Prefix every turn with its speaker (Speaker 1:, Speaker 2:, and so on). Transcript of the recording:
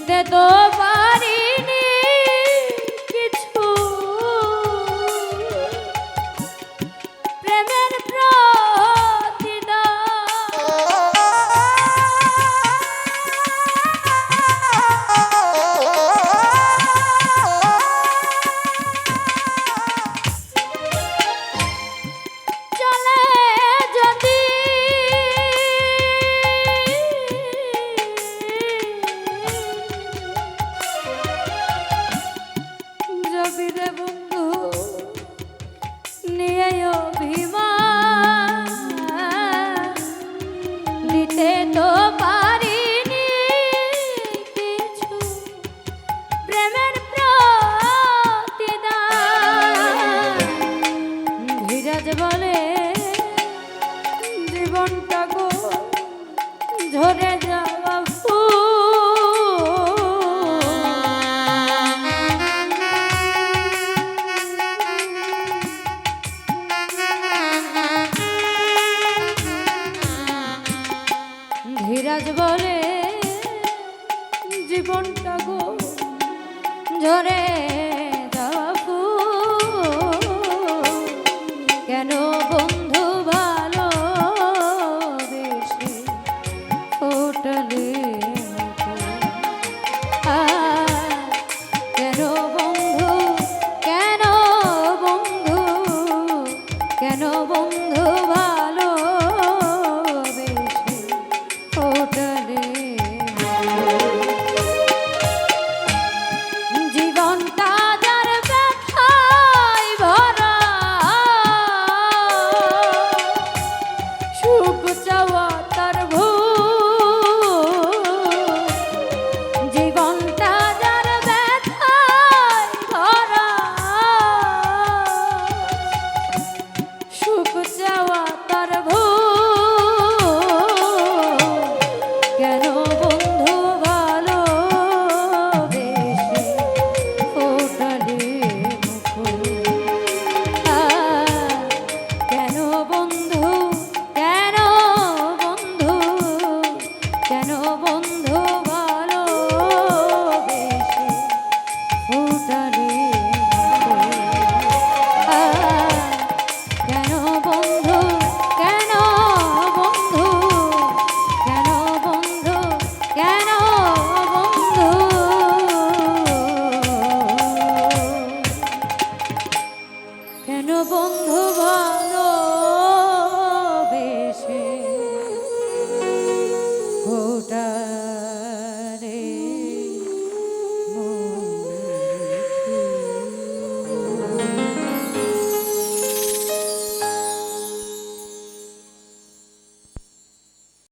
Speaker 1: দিতে তো যাবি রে বন্ধু নিয়ে অভিমান। দিতে তো পারিনি কিছু, প্রেমের প্রতিদান। ধীরাজ বলে, জীবনটা গো, ঝরে যায় বিরাজ করে জীবনটা গো ঝরে যাওয়া কেন বন্ধু